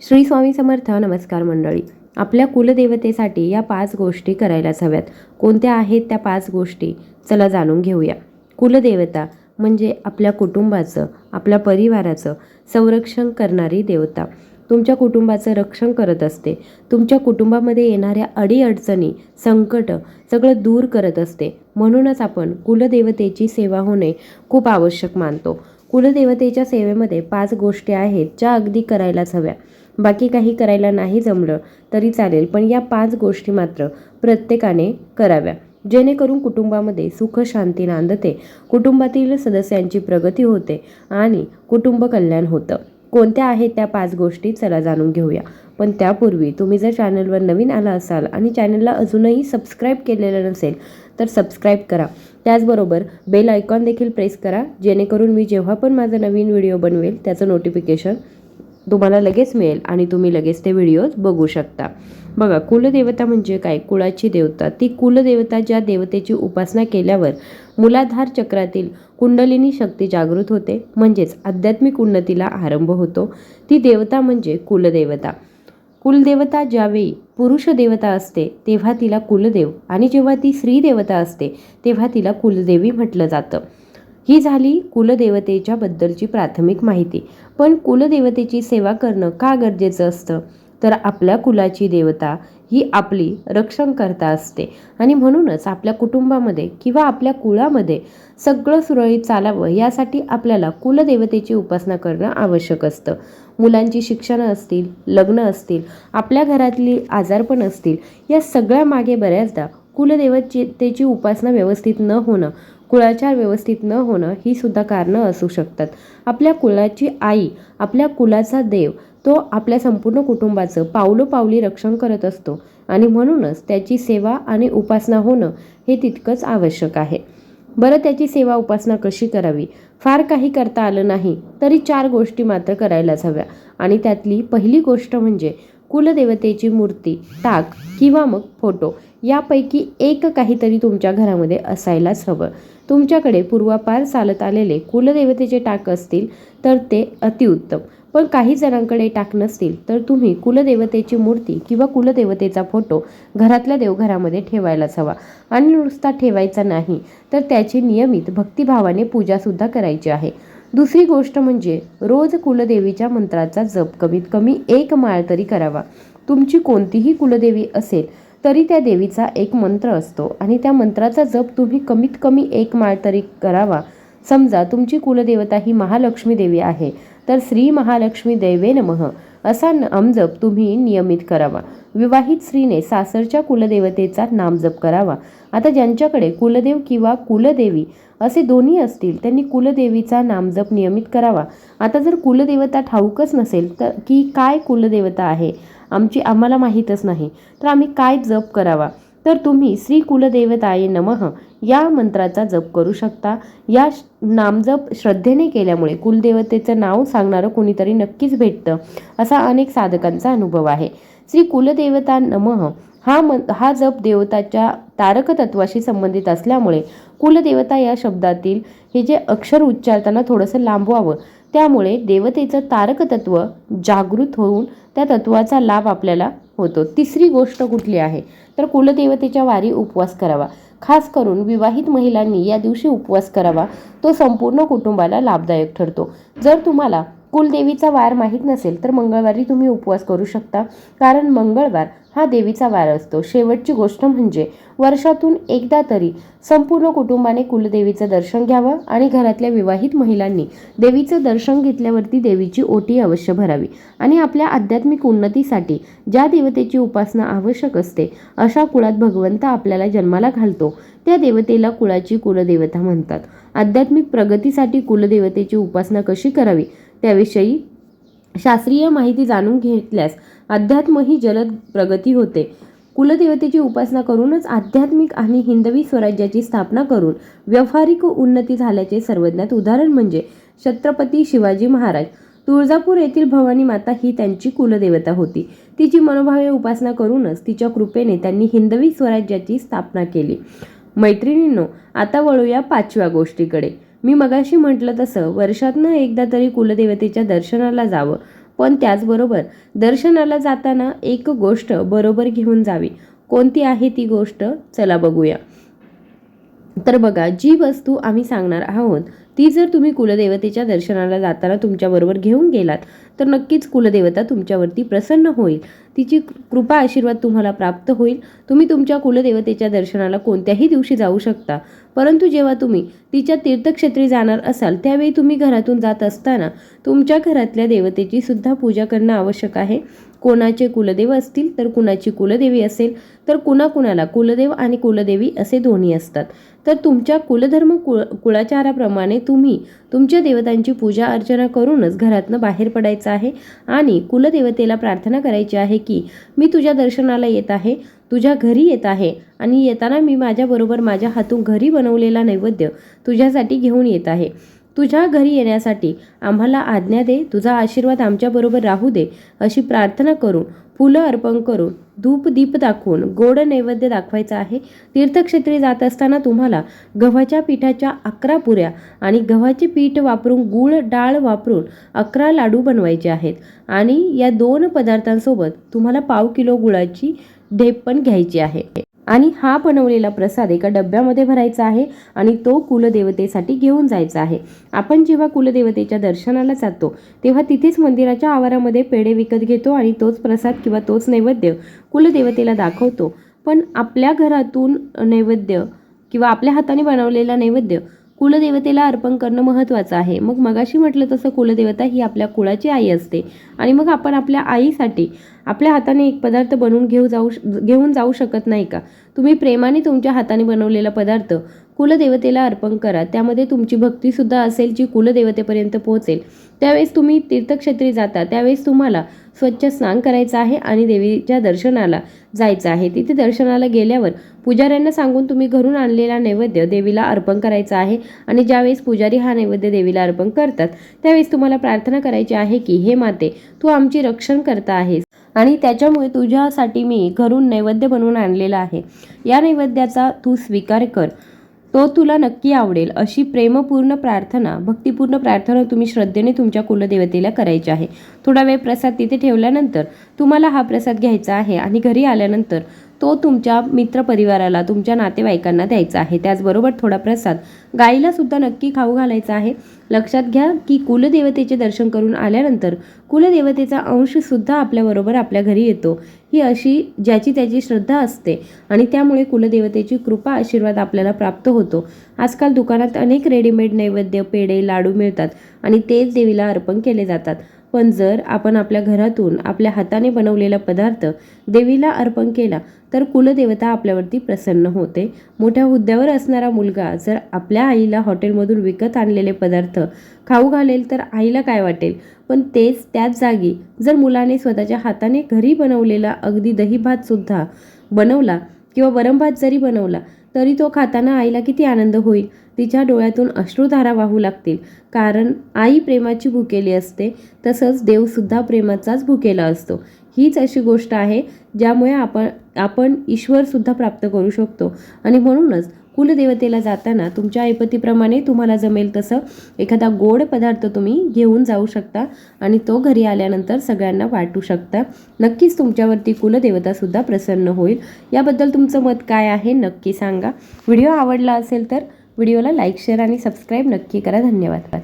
श्री स्वामी समर्थ नमस्कार मंडळी. आपल्या कुलदेवतेसाठी या पाच गोष्टी करायलाच हव्यात. कोणत्या आहेत त्या पाच गोष्टी? चला जाणून घेऊया. कुलदेवता म्हणजे आपल्या कुटुंबाचं आपल्या परिवाराचं संरक्षण करणारी देवता. तुमच्या कुटुंबाचं रक्षण करत असते. तुमच्या कुटुंबामध्ये येणाऱ्या अडीअडचणी संकट सगळं दूर करत असते. म्हणूनच आपण कुलदेवतेची सेवा होणे खूप आवश्यक मानतो. कुलदेवतेच्या सेवेमध्ये पाच गोष्टी आहेत ज्या अगदी करायलाच हव्या. बाकी काही करायला नाही जमलं तरी चालेल पण या पाच गोष्टी मात्र प्रत्येकाने कराव्या. जेणेकरून कुटुंबामध्ये सुख शांती नांदते कुटुंबातील सदस्यांची प्रगती होते आणि कुटुंब कल्याण होतं. कोणत्या आहेत त्या पाच गोष्टी चला जाणून घेऊया. पण त्यापूर्वी तुम्ही जर चॅनलवर नवीन आला असाल आणि चॅनलला अजूनही सबस्क्राईब केलेलं नसेल तर सबस्क्राईब करा. त्याचबरोबर बेल आयकॉन देखील प्रेस करा जेणेकरून मी जेव्हा पण माझा नवीन व्हिडिओ बनवेल त्याचं नोटिफिकेशन तुम्हाला लगेच मिळेल आणि तुम्ही लगेच ते व्हिडिओज बघू शकता. बघा कुलदेवता म्हणजे काय? कुळाची देवता. ती कुलदेवता ज्या देवतेची उपासना केल्यावर मुलाधार चक्रातील कुंडलिनी शक्ती जागृत होते. म्हणजेच आध्यात्मिक उन्नतीला आरंभ होतो. ती देवता म्हणजे कुलदेवता. कुलदेवता ज्यावेळी पुरुष देवता असते तेव्हा तिला कुलदेव आणि जेव्हा ती स्त्री देवता असते तेव्हा तिला कुलदेवी म्हटलं जातं. ही झाली कुलदेवतेच्या बद्दलची प्राथमिक माहिती. पण कुलदेवतेची सेवा करणं का गरजेचं असतं? तर आपल्या कुलाची देवता ही आपली रक्षण करता असते. आणि म्हणूनच आपल्या कुटुंबामध्ये किंवा आपल्या कुळामध्ये सगळं सुरळीत चालावं यासाठी आपल्याला कुलदेवतेची उपासना करणं आवश्यक असतं. मुलांची शिक्षणं असतील लग्न असतील आपल्या घरातली आजारपण असतील या सगळ्या मागे बऱ्याचदा कुलदेवतेची उपासना व्यवस्थित न होणं कुळाचार व्यवस्थित न होणं ही सुद्धा कारणं असू शकतात. आपल्या कुळाची आई आपल्या कुलाचा देव तो आपल्या संपूर्ण कुटुंबाचं पावलोपावली रक्षण करत असतो आणि म्हणूनच त्याची सेवा आणि उपासना होणं हे तितकंच आवश्यक आहे. बरं त्याची सेवा उपासना कशी करावी? फार काही करता आलं नाही तरी चार गोष्टी मात्र करायलाच हव्या. आणि त्यातली पहिली गोष्ट म्हणजे कुलदेवतेची मूर्ती टाक किंवा मग फोटो यापैकी एक काहीतरी तुमच्या घरामध्ये असायलाच हवं. तुमच्याकडे पूर्वापार चालत आलेले कुलदेवतेचे टाक असतील तर ते अतिउत्तम. पण काही जणांकडे टाक नसतील तर तुम्ही कुलदेवतेची मूर्ती किंवा कुलदेवतेचा फोटो घरातल्या देवघरामध्ये ठेवायलाच हवा. आणि नुसता ठेवायचा नाही तर त्याची नियमित भक्तिभावाने पूजासुद्धा करायची आहे. दुसरी गोष्ट म्हणजे रोज कुलदेवीच्या मंत्राचा जप कमीत कमी एक माळ तरी करावा. तुमची कोणतीही कुलदेवी असेल तरी त्या देवीचा एक मंत्र असतो आणि त्या मंत्राचा जप तुम्ही कमीत कमी एक माळ तरी करावा. समजा तुमची कुलदेवता ही महालक्ष्मी देवी आहे तर श्री महालक्ष्मी देवे नमः. असा नामजप तुम्ही नियमित करावा. विवाहित स्त्रीने सासरच्या कुलदेवतेचा नामजप करावा. आता ज्यांच्याकडे कुलदेव किंवा कुलदेवी असे दोन्ही असतील त्यांनी कुलदेवीचा नामजप नियमित करावा. आता जर कुलदेवता ठाऊकच नसेल तर की काय कुलदेवता आहे? आमची आम्हाला माहीतच नाही. तर आम्ही काय जप करावा? तर तुम्ही श्री कुलदेवताये नमः या मंत्राचा जप करू शकता. या नामजप श्रद्धेने केल्यामुळे कुलदेवतेचं नाव सांगणारं कोणीतरी नक्कीच भेटतं असा अनेक साधकांचा अनुभव आहे. श्री कुलदेवता नमः हा मन हा जप देवताच्या तारक तत्वाशी संबंधित असल्यामुळे कुलदेवता या शब्दातील हे जे अक्षर उच्चारताना थोडंसं लांबवावं त्यामुळे देवतेचं तारक तत्व जागृत होऊन त्या तत्वाचा लाभ आपल्याला होतो. तिसरी गोष्ट कुठली आहे? तर कुलदेवतेच्या वारी उपवास करावा. खास करून विवाहित महिलांनी या दिवशी उपवास करावा. तो संपूर्ण कुटुंबाला लाभदायक ठरतो. जर तुम्हाला कुलदेवीचा वार माहीत नसेल तर मंगळवारी तुम्ही उपवास करू शकता. कारण मंगळवार हा देवीचा वार असतो. शेवटची गोष्ट म्हणजे वर्षातून एकदा तरी संपूर्ण कुटुंबाने कुलदेवीचं दर्शन घ्यावं आणि घरातल्या विवाहित महिलांनी देवीचं दर्शन घेतल्यावरती देवीची ओटी अवश्य भरावी आणि आपल्या आध्यात्मिक उन्नतीसाठी ज्या देवतेची उपासना आवश्यक असते अशा कुळात भगवंत आपल्याला जन्माला घालतो. त्या देवतेला कुळाची कुलदेवता म्हणतात. आध्यात्मिक प्रगतीसाठी कुलदेवतेची उपासना कशी करावी? त्याविषयी शास्त्रीय माहिती जाणून घेतल्यास अध्यात्म ही जलद प्रगती होते. कुलदेवतेची उपासना करूनच आध्यात्मिक आणि हिंदवी स्वराज्याची स्थापना करून व्यावहारिक उन्नती झाल्याचे सर्वज्ञात उदाहरण म्हणजे छत्रपती शिवाजी महाराज. तुळजापूर येथील भवानी माता ही त्यांची कुलदेवता होती. तिची मनोभावे उपासना करूनच तिच्या कृपेने त्यांनी हिंदवी स्वराज्याची स्थापना केली. मैत्रिणींनो आता वळूया पाचव्या गोष्टीकडे. मी मगाशी म्हटलं तसं वर्षातनं एकदा तरी कुलदेवतेच्या दर्शनाला जावं. पण त्याचबरोबर दर्शनाला जाताना एक गोष्ट बरोबर घेऊन जावी. कोणती आहे ती गोष्ट? चला बघूया. तर बघा जी वस्तू आम्ही सांगणार आहोत ती जर तुम्ही कुलदेवतेच्या दर्शनाला जाताना तुमच्याबरोबर घेऊन गेलात तर नक्कीच कुलदेवता तुमच्यावरती प्रसन्न होईल. तिची कृपा आशीर्वाद तुम्हाला प्राप्त होईल. तुम्ही तुमच्या कुलदेवतेच्या दर्शनाला कोणत्याही दिवशी जाऊ शकता. परंतु जेव्हा तुम्ही तिच्या तीर्थक्षेत्री जाणार असाल त्यावेळी तुम्ही घरातून जात असताना तुमच्या घरातल्या देवतेची सुद्धा पूजा करणं आवश्यक आहे. कोणाचे कुलदेव असतील तर कुणाची कुलदेवी असेल तर कुणाकुणाला कुलदेव आणि कुलदेवी असे दोन्ही असतात. तर तुमच्या कुलधर्म कुळ कुळाचाराप्रमाणे तुम्ही तुमच्या देवतांची पूजा अर्चना करूनच घरातनं बाहेर पडायचं आहे आणि कुलदेवतेला प्रार्थना करायची आहे की मी तुझ्या दर्शनाला येत आहे तुझ्या घरी येत आहे आणि येताना मी माझ्याबरोबर माझ्या हातून घरी बनवलेला नैवेद्य तुझ्यासाठी घेऊन येत आहे. तुझ्या घरी येण्यासाठी आम्हाला आज्ञा दे तुझा आशीर्वाद आमच्याबरोबर राहू दे अशी प्रार्थना करून फुलं अर्पण करून धूप दीप दाखवून गोड नैवेद्य दाखवायचा आहे. तीर्थक्षेत्री जात असताना तुम्हाला गव्हाच्या पिठाच्या अकरा पुऱ्या आणि गव्हाचे पीठ वापरून गूळ डाळ वापरून अकरा लाडू बनवायचे आहेत. आणि या दोन पदार्थांसोबत तुम्हाला पाव किलो गुळाची ढेप पण घ्यायची आहे. आणि हा बनवलेला प्रसाद एका डब्यामध्ये भरायचा आहे आणि तो कुलदेवतेसाठी घेऊन जायचा आहे. आपण जेव्हा कुलदेवतेच्या दर्शनाला जातो तेव्हा तिथेच मंदिराच्या आवारामध्ये पेढे विकत घेतो आणि तोच प्रसाद किंवा तोच नैवेद्य कुलदेवतेला दाखवतो. पण आपल्या घरातून नैवेद्य किंवा आपल्या हाताने बनवलेला नैवेद्य कुलदेवतेला अर्पण करणं महत्त्वाचं आहे. मग मगाशी म्हटलं तसं कुलदेवता ही आपल्या कुळाची आई असते. आणि मग आपण आपल्या आईसाठी आपल्या हाताने एक पदार्थ बनवून घेऊ जाऊ घेऊन जाऊ शकत नाही का? तुम्ही प्रेमाने तुमच्या हाताने बनवलेला पदार्थ कुलदेवतेला अर्पण करा. त्यामध्ये तुमची भक्तीसुद्धा असेल जी कुलदेवतेपर्यंत पोहोचेल. त्यावेळेस तुम्ही तीर्थक्षेत्री जाता. त्यावेळेस तुम्हाला स्वच्छ स्नान करायचं आहे आणि देवीच्या दर्शनाला जायचं आहे. तिथे दर्शनाला गेल्यावर पुजाऱ्यांना सांगून तुम्ही घरून आणलेला नैवेद्य देवीला अर्पण करायचा आहे आणि ज्यावेळेस पुजारी हा नैवेद्य देवीला अर्पण करतात त्यावेळेस तुम्हाला प्रार्थना करायची आहे की हे माते तू आमची रक्षण करता आहेस आणि त्याच्यामुळे तुझ्यासाठी मी घरून नैवेद्य बनवून आणलेला आहे. या नैवेद्याचा तू स्वीकार कर. तो तुला नक्की आवडेल अशी प्रेमपूर्ण प्रार्थना भक्तिपूर्ण प्रार्थना तुम्ही श्रद्धेने तुमच्या कुलदेवतेला करायची आहे. थोडा वेळ प्रसाद तिथे ठेवल्यानंतर तुम्हाला हा प्रसाद घ्यायचा आहे आणि घरी आल्यानंतर तो तुमच्या मित्रपरिवाराला तुमच्या नातेवाईकांना द्यायचा आहे. त्याचबरोबर थोडा प्रसाद गाईला सुद्धा नक्की खाऊ घालायचा आहे. लक्षात घ्या की कुलदेवतेचे दर्शन करून आल्यानंतर कुलदेवतेचा अंशसुद्धा आपल्याबरोबर आपल्या घरी येतो. ही अशी ज्याची त्याची श्रद्धा असते आणि त्यामुळे कुलदेवतेची कृपा आशीर्वाद आपल्याला प्राप्त होतो. आजकाल दुकानात अनेक रेडीमेड नैवेद्य पेढे लाडू मिळतात आणि तेच देवीला अर्पण केले जातात. पण जर आपण आपल्या घरातून आपल्या हाताने बनवलेला पदार्थ देवीला अर्पण केला तर कुलदेवता आपल्यावरती प्रसन्न होते. मोठ्या हुद्द्यावर असणारा मुलगा जर आपल्या आईला हॉटेलमधून विकत आणलेले पदार्थ खाऊ घालेल तर आईला काय वाटेल? पण तेच त्याच जागी जर मुलाने स्वतःच्या हाताने घरी बनवलेला अगदी दही भातसुद्धा बनवला किंवा वरम भात जरी बनवला तरी तो खाताना आईला किती आनंद होईल? तिच्या डोळ्यातून अश्रुधारा वाहू लागतील. कारण आई प्रेमाची भुकेली असते तसंच देवसुद्धा प्रेमाचाच भुकेला असतो. हीच अशी गोष्ट आहे ज्यामुळे आपण आपण ईश्वरसुद्धा प्राप्त करू शकतो. आणि म्हणूनच कुलदेवतेला जाताना तुमच्या ऐपतीप्रमाणे तुम्हाला जमेल तसं एखादा गोड पदार्थ तुम्ही घेऊन जाऊ शकता आणि तो घरी आल्यानंतर सगळ्यांना वाटू शकता. नक्कीच तुमच्यावरती कुलदेवतासुद्धा प्रसन्न होईल. याबद्दल तुमचं मत काय आहे नक्की सांगा. व्हिडिओ आवडला असेल तर व्हिडिओला लाईक शेअर आणि सबस्क्राईब नक्की करा. धन्यवाद.